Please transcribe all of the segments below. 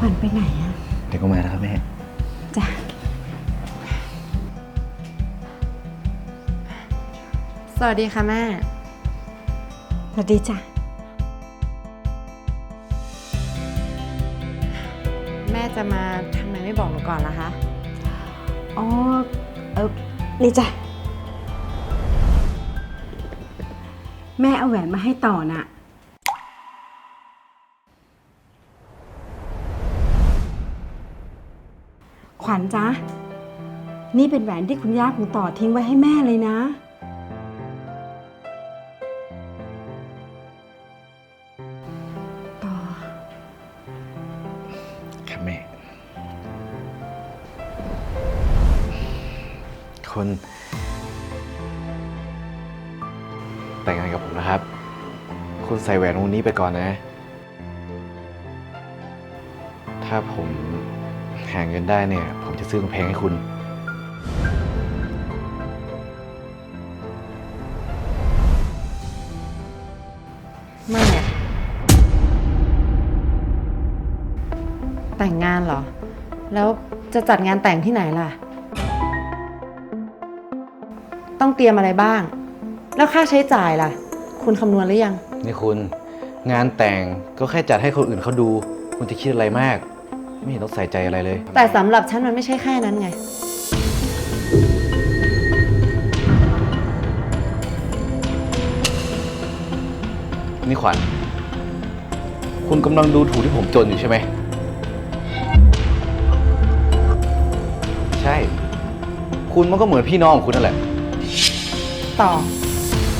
ขวัญไปไหนอะเดี๋ยวก็มาแล้วครับแม่ จ้ะสวัสดีค่ะแม่ สวัสดีจ้ะ แม่จะมาทำไมไม่บอกหนูก่อนล่ะคะ อ๋อ เออนี่จ้ะ แม่เอาแหวนมาให้ต่อน่ะ ขวัญจ๊ะ นี่เป็นแหวนที่คุณย่าของต่อทิ้งไว้ให้แม่เลยนะ ต่อ ครับแม่คุณแต่งงานกับผมนะครับ คุณใส่แหวนวงนี้ไปก่อนนะ ถ้าผม หาเงินได้เนี่ย ผมจะซื้อกำแพงให้คุณ ไม่อะแต่งงานเหรอ แล้วจะจัดงานแต่งที่ไหนล่ะ ต้องเตรียมอะไรบ้าง แล้วค่าใช้จ่ายล่ะ คุณคำนวณหรือยัง นี่คุณ งานแต่งก็แค่จัดให้คนอื่นเขาดู คุณจะคิดอะไรมาก ไม่เห็นต้องใส่ใจอะไรเลย แต่สำหรับฉันมันไม่ใช่แค่นั้นไง นี่ขวัญ คุณกำลังดูถูกที่ผมจนอยู่ใช่ไหม ใช่ คุณมันก็เหมือนพี่น้องของคุณนั่นแหละ ต่อ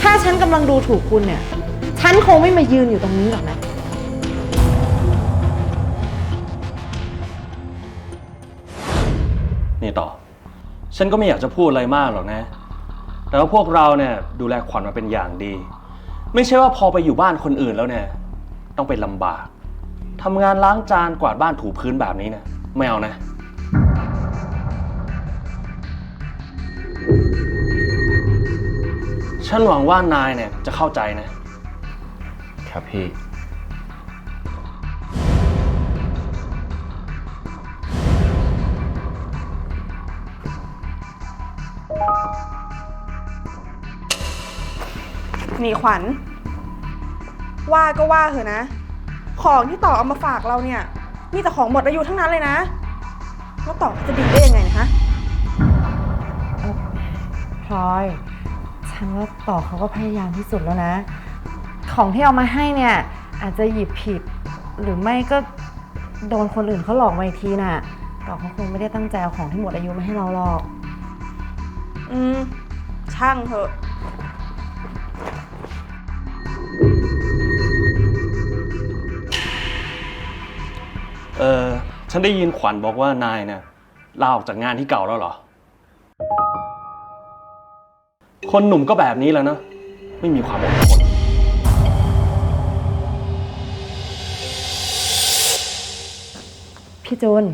ถ้าฉันกำลังดูถูกคุณเนี่ย ฉันคงไม่มายืนอยู่ตรงนี้หรอกนะ ฉันก็ไม่อยากจะพูดอะไรมากหรอกนะ แต่ว่าพวกเราเนี่ยดูแลขวัญมาเป็นอย่างดี ไม่ใช่ว่าพอไปอยู่บ้านคนอื่นแล้วเนี่ย ต้องไปลำบากทำงานล้างจานกวาดบ้านถูพื้นแบบนี้นี่ยไม่เอานะ ฉันหวังว่านายเนี่ยจะเข้าใจนะ ครับพี่ นี่ขวัญ ว่าก็ว่าเถอะนะ ของที่ต่อเอามาฝากเราเนี่ยมีแต่ของหมดอายุทั้งนั้นเลยนะ แล้วต่อจะดีได้ยังไงนะคะพลอย ฉันว่าต่อเขาก็พยายามที่สุดแล้วนะ ของที่เอามาให้เนี่ย อาจจะหยิบผิด หรือไม่ก็โดนคนอื่นเขาหลอกมาอีกทีน่ะต่อเขาคงไม่ได้ตั้งใจเอาของที่หมดอายุมาให้เราหรอก อืม ช่างเถอะ เออฉันได้ยินขวัญบอกว่านายเนี่ยลาออกจากงานที่เก่าแล้วเหรอ คนหนุ่มก็แบบนี้แล้วนะ ไม่มีความอดทน พี่จูน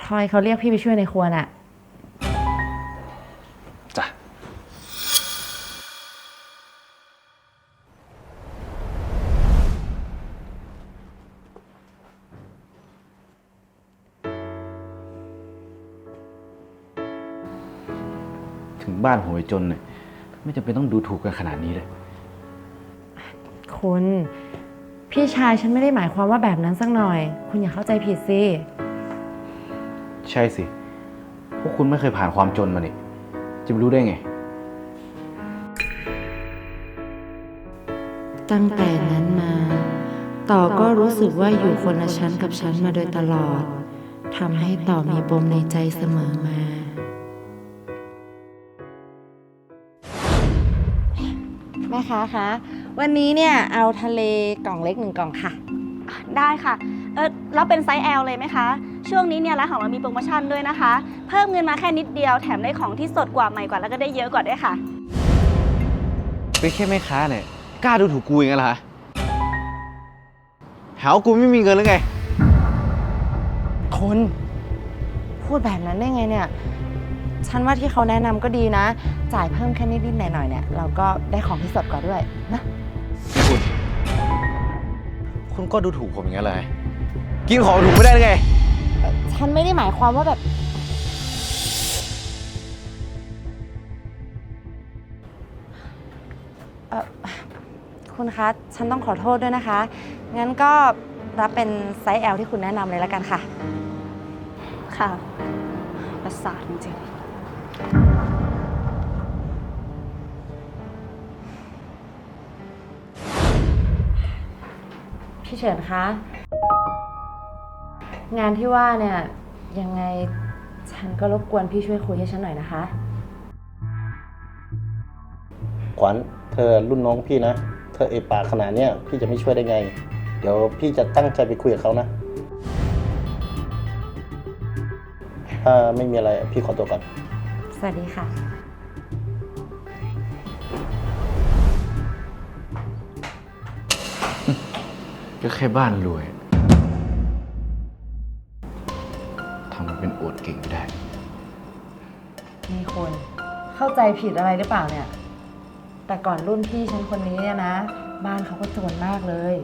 พลอยเขาเรียกพี่ไปช่วยในครัวน่ะ ถึงบ้านผมไปจนเนี่ยไม่จำเป็นต้องดูถูกกันขนาดนี้เลย คุณ พี่ชายฉันไม่ได้หมายความว่าแบบนั้นสักหน่อย คุณอย่าเข้าใจผิดสิ ใช่สิ พวกคุณไม่เคยผ่านความจนมานี่จะไปรู้ได้ไง ตั้งแต่นั้นมา ต่อก็รู้สึกว่าอยู่คนละชั้นกับฉันมาโดยตลอดทำให้ต่อมีปมในใจเสมอมา ม่ค้าคะวันนี้เนี่ยเอาทะเลกล่องเล็กหนึ่งกล่องค่ะ ได้ค่ะ เออแล้วเป็นไซส์ L เลยไหมคะ ช่วงนี้เนี่ยร้านของเรามีโปรโมชั่นด้วยนะคะ เพิ่มเงินมาแค่นิดเดียวแถมได้ของที่สดกว่าใหม่กว่าแล้วก็ได้เยอะกว่าด้วยค่ะ เป็นแค่แม่ค้าเนี่ยกล้าดูถูกกูอย่างนั้นเหรอฮะหาว่ากูไม่มีเงินหรือไงคุณพูดแบบนั้นได้ไงเนี่ย ฉันว่าที่เขาแนะนำก็ดีนะ จ่ายเพิ่มแค่นิดๆหน่อยๆเนี่ยเราก็ได้ของที่สดกว่าด้วยนะนี่คุณ คุณก็ดูถูกผมอย่างนั้นเลยกินของถูกไม่ได้หรือไงฉันไม่ได้หมายความว่าแบบ เอ่อคุณคะ ฉันต้องขอโทษด้วยนะคะ งั้นก็รับเป็นไซส์ L ที่คุณแนะนำเลยแล้วกันค่ะ ค่ะ ประสาทจริงๆ พี่เฉินคะ งานที่ว่าเนี่ยยังไงฉันก็รบกวนพี่ช่วยคุยให้ฉันหน่อยนะคะ ขวัญเธอรุ่นน้องพี่นะ เธอเอะปากขนาดเนี้ยพี่จะไม่ช่วยได้ไง เดี๋ยวพี่จะตั้งใจไปคุยกับเขานะ ถ้าไม่มีอะไรพี่ขอตัวก่อน สวัสดีค่ะ ก็แค่บ้านรวยทำมันเป็นอวดเก่งไม่ได้ มีคนเข้าใจผิดอะไรหรือเปล่าเนี่ย แต่ก่อนรุ่นพี่ฉันคนนี้เนี่ยนะ บ้านเขาก็จนมากเลย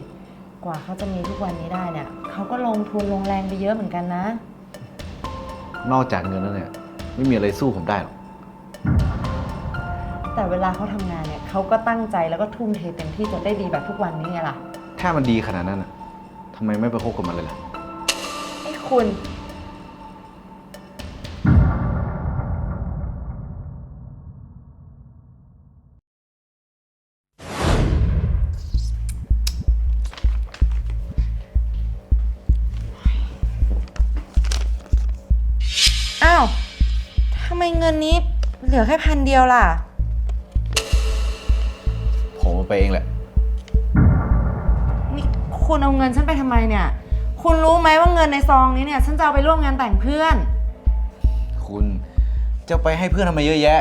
กว่าเขาจะมีทุกวันนี้ได้เนี่ย เขาก็ลงทุนลงแรงไปเยอะเหมือนกันนะ นอกจากเงินแล้วเนี่ย ไม่มีอะไรสู้ผมได้หรอก แต่เวลาเขาทำงานเนี่ยเขาก็ตั้งใจแล้วก็ทุ่มเทเต็มที่จนได้ดีแบบทุกวันนี้ไงล่ะ ถ้ามันดีขนาดนั้นอะทำไมไม่ไปคบกับมันเลยล่ะ ไอ้คุณ อ้าวทำไมเงินนี้เหลือแค่พันเดียวล่ะ ผมเอาไปเองแหละนี่ คุณเอาเงินฉันไปทำไมเนี่ย คุณรู้ไหมว่าเงินในซองนี้เนี่ย ฉันจะเอาไปร่วมงานแต่งเพื่อน คุณจะไปให้เพื่อนทำไมเยอะแยะ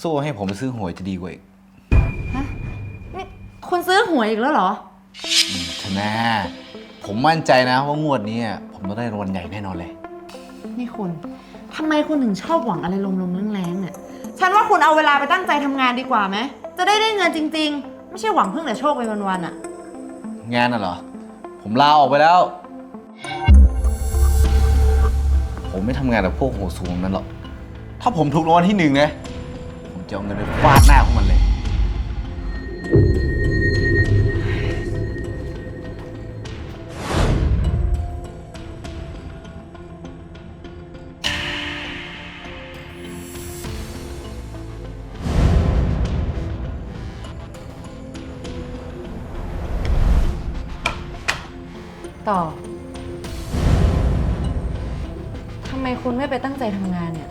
สู้ให้ผมไปซื้อหวยจะดีกว่าอีกนี่คุณซื้อหวยอีกแล้วเหรอ ชนะ ผมมั่นใจนะว่างวดนี้อะผมต้องได้รางวัลใหญ่แน่นอนเลย นี่คุณทำไมคุณถึงชอบหวังอะไรลมๆแรงๆเนี่ย ฉันว่าคุณเอาเวลาไปตั้งใจทำงานดีกว่าไหม จะได้ได้เงินจริง ๆ ไม่ใช่หวังพึ่งแต่โชคไปวันๆอะงานน่ะเหรอ ผมลาออกไปแล้ว ผมไม่ทำงานกับพวกหัวสูงนั้นหรอก ถ้าผมถูกรางวัลที่หนึ่งนะ ผมจะเอาเงินไปฟาดหน้าพวกมัน ต่อ ทำไมคุณไม่ไปตั้งใจทำงานเนี่ย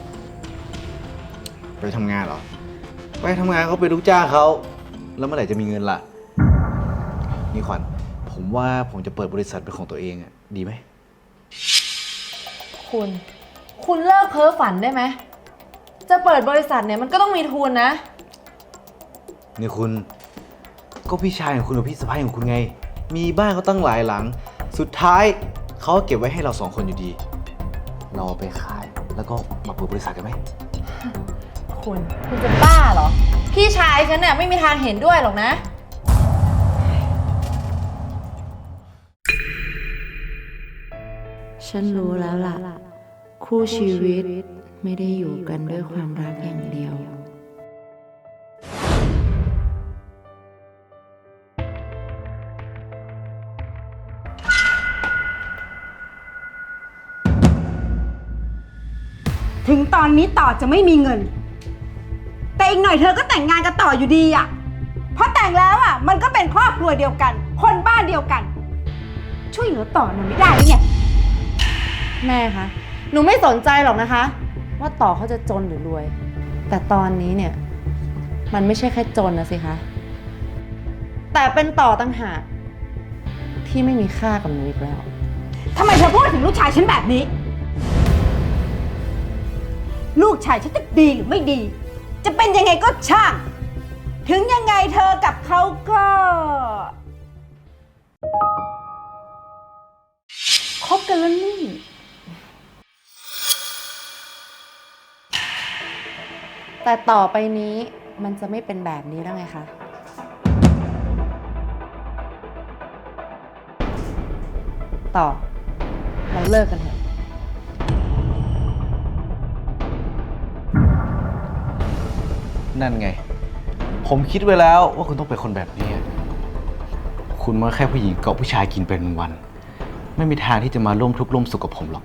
ไปทำงานเหรอ ไปทำงานเขาเป็นลูกจ้างเขา แล้วเมื่อไหร่จะมีเงินล่ะ นี่ขวัญ ผมว่าผมจะเปิดบริษัทเป็นของตัวเองอะดีไหม คุณ คุณเลิกเพ้อฝันได้ไหม จะเปิดบริษัทเนี่ยมันก็ต้องมีทุนนะ นี่คุณ ก็พี่ชายของคุณกับพี่สะพ้ายของคุณไง มีบ้านเขาตั้งหลายหลัง สุดท้ายเขาก็เก็บไว้ให้เราสองคนอยู่ดี เราเอาไปขายแล้วก็มาเปิดบริษัทกันไหม คุณ คุณจะบ้าเหรอ พี่ชายฉันเนี่ยไม่มีทางเห็นด้วยหรอกนะ ฉันรู้แล้วล่ะ คู่ชีวิตไม่ได้อยู่กันด้วยความรักอย่างเดียว อนนี้ต่อจะไม่มีเงิน แต่อีกหน่อยเธอก็แต่งงานกับต่ออยู่ดีอะเพราะแต่งแล้วอะมันก็เป็นครอบครัวเดียวกัน คนบ้านเดียวกัน ช่วยเหลือต่อหน่อยไม่ได้หรือไงแม่คะ หนูไม่สนใจหรอกนะคะ ว่าต่อเขาจะจนหรือรวย แต่ตอนนี้เนี่ย มันไม่ใช่แค่จนนะสิคะ แต่เป็นต่อตั้งหากที่ไม่มีค่ากับหนูอีกแล้ว ทำไมเธอพูดถึงลูกชายฉันแบบนี้ ลูกชายฉันจะดีหรือไม่ดี จะเป็นยังไงก็ช่าง ถึงยังไงเธอกับเขาก็คบกันแล้วนี่ แต่ต่อไปนี้มันจะไม่เป็นแบบนี้แล้วไงคะ ต่อ เราเลิกกันเถอะ นั่นไง ผมคิดไว้แล้วว่าคุณต้องเป็นคนแบบนี้ คุณมันแค่ผู้หญิงเกาะผู้ชายกินเป็นวัน ไม่มีทางที่จะมาร่วมทุกข์ร่วมสุขกับผมหรอก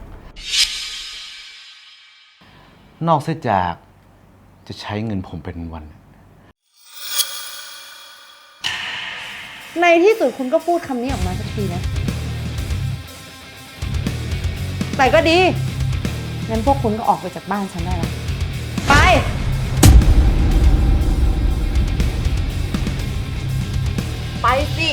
นอกเสียจากจะใช้เงินผมเป็นวัน ในที่สุดคุณก็พูดคำนี้ออกมาสักทีนะ แต่ก็ดี งั้นพวกคุณก็ออกไปจากบ้านฉันได้แล้ว ไปสิ